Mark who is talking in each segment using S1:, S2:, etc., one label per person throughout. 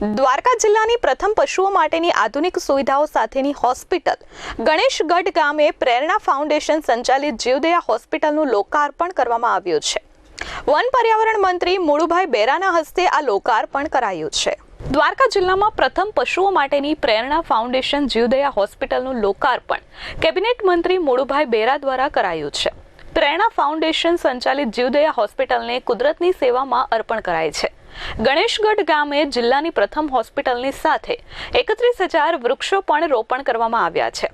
S1: દ્વારકા જિલ્લાની પ્રથમ પશુઓ માટેની આધુનિક સુવિધાઓ સાથેની હોસ્પિટલ. ગણેશગઢ ગામે પ્રેરણા ફાઉન્ડેશન સંચાલિત જીવદયા હોસ્પિટલનું લોકાર્પણ કરવામાં આવ્યું છે. વન પર્યાવરણ મંત્રી મુળુભાઈ બેરાના હસ્તે આ લોકાર્પણ કરાયું છે. દ્વારકા જિલ્લામાં પ્રથમ પશુઓ માટેની પ્રેરણા ફાઉન્ડેશન જીવદયા હોસ્પિટલનું લોકાર્પણ કેબિનેટ મંત્રી મુળુભાઈ બેરા દ્વારા કરાયું છે. પ્રેરણા ફાઉન્ડેશન સંચાલિત જીવદયા હોસ્પિટલને કુદરતની સેવામાં અર્પણ કરાય છે. ગણેશગઢ ગામે જિલ્લાની પ્રથમ હોસ્પિટલની સાથે એકત્રીસ હજાર વૃક્ષો પણ રોપણ કરવામાં આવ્યા છે.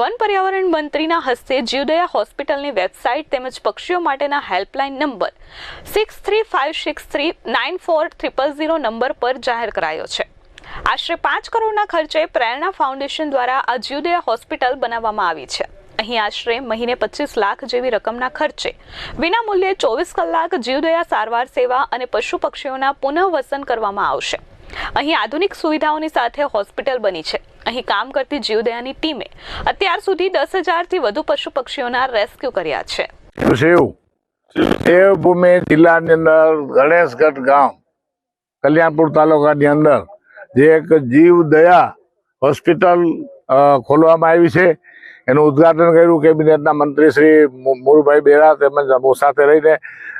S1: વન પર્યાવરણ મંત્રીના હસ્તે જીવદયા હોસ્પિટલની વેબસાઇટ તેમજ પક્ષીઓ માટેના helpline number six three five six three nine four triple zero number પર જાહેર કરાયો છે. આશરે પાંચ કરોડના ખર્ચે પ્રેરણા ફાઉન્ડેશન દ્વારા આ જીવદયા હોસ્પિટલ બનાવવામાં આવી છે. અહીં આશરે મહિને પચીસ લાખ જેવી રકમના ખર્ચે. વિના મૂલ્યે ચોવીસ કલાક જીવદયા સારવાર સેવા અને પશુ પક્ષીઓના પુનઃવસન કરવામાં આવશે. અહીં આધુનિક સુવિધાઓની સાથે હોસ્પિટલ બની છે. અહીં કામ કરતી જીવદયાની ટીમે અત્યાર સુધી દસ હજારથી વધુ પશુ પક્ષીઓના રેસ્ક્યુ કર્યા છે.
S2: દેવભૂમિ જિલ્લાની અંદર ગણેશગઢ ગામ, કલ્યાણપુર તાલુકાની અંદર જે એક જીવ દયા હોસ્પિટલ ખોલવામાં આવી છે. એનું ઉદ્ઘાટન કર્યું કેબિનેટના મંત્રી શ્રી મુ- મુળભાઈ બેરા તેમજ અમુ સાથે રહીને.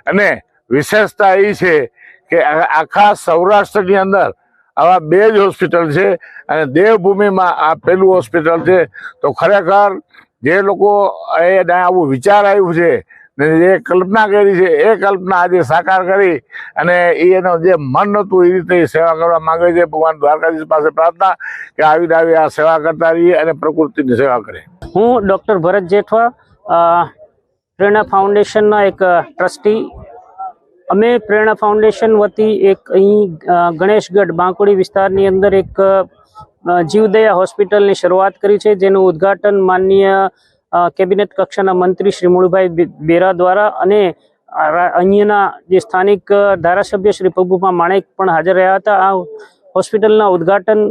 S2: અને વિશેષતા એ છે કે આખા સૌરાષ્ટ્રની અંદર આવા બે જ હોસ્પિટલ છે અને દેવભૂમિમાં આ પહેલું હોસ્પિટલ છે. તો ખરેખર જે લોકો એ આવું વિચાર આવ્યું છે ને જે કલ્પના કરી છે, એ કલ્પના આજે સાકાર કરી અને એ એનો જે મન હતું એ રીતે સેવા કરવા માંગે છે. ભગવાન દ્વારકાધીશ પાસે પ્રાર્થના કે આવી આવી આ સેવા કરતા રહીએ અને પ્રકૃતિની સેવા કરે
S3: હું ડૉક્ટર ભરત જેઠવા પ્રેરણા ફાઉન્ડેશનના એક ટ્રસ્ટી. અમે પ્રેરણા ફાઉન્ડેશન વતી એક અહીં ગણેશગઢ બાંકુડી વિસ્તારની અંદર એક જીવદયા હોસ્પિટલની શરૂઆત કરી છે, જેનું ઉદ્ઘાટન માનનીય કેબિનેટ કક્ષાના મંત્રી શ્રી મુળુભાઈ બેરા દ્વારા અને અહીંયાના જે સ્થાનિક ધારાસભ્ય શ્રી પબુભા માણેક પણ હાજર રહ્યા હતા. આ હોસ્પિટલના ઉદ્ઘાટન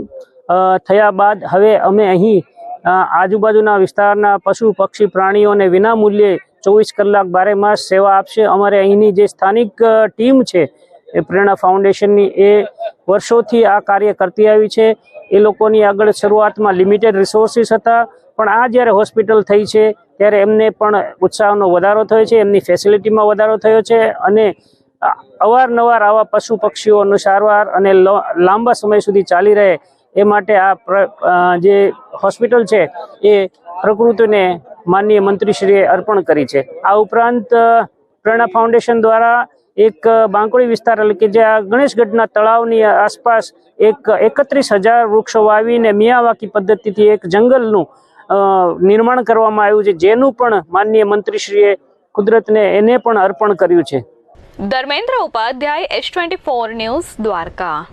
S3: થયા બાદ હવે અમે અહીં આજુબાજુના વિસ્તારના પશુ, પક્ષી, પ્રાણીઓને વિનામૂલ્યે ચોવીસ કલાક બારે માસ સેવા આપશે. અમારે અહીંની જે સ્થાનિક ટીમ છે, એ પ્રેરણા ફાઉન્ડેશનની, એ વર્ષોથી આ કાર્ય કરતી આવી છે. એ લોકોની આગળ શરૂઆતમાં લિમિટેડ રિસોર્સિસ હતા. પણ આ જ્યારે હોસ્પિટલ થઈ છે, ત્યારે એમને પણ ઉત્સાહનો વધારો થયો છે, એમની ફેસિલિટીમાં વધારો થયો છે અને અવારનવાર આવા પશુ પક્ષીઓનું સારવાર અને લાંબા સમય સુધી ચાલી રહે એ માટે આ જે હોસ્પિટલ છે, એ પ્રકૃતિને માનનીય મંત્રીશ્રીએ અર્પણ કરી છે. આ ઉપરાંત પ્રેરણા ફાઉન્ડેશન દ્વારા એક બાંકોળી વિસ્તાર કે જે આ ગણેશગઢના તળાવની આસપાસ એક એકત્રીસ હજાર વૃક્ષો વાવીને મિયાવાકી પદ્ધતિથી એક જંગલનું નિર્માણ કરવામાં આવ્યું છે. જેનું પણ માનનીય મંત્રીશ્રીએ કુદરતને એને પણ અર્પણ કર્યું છે.
S1: Dharmendra Upadhyay, S twenty four news, Dwarka.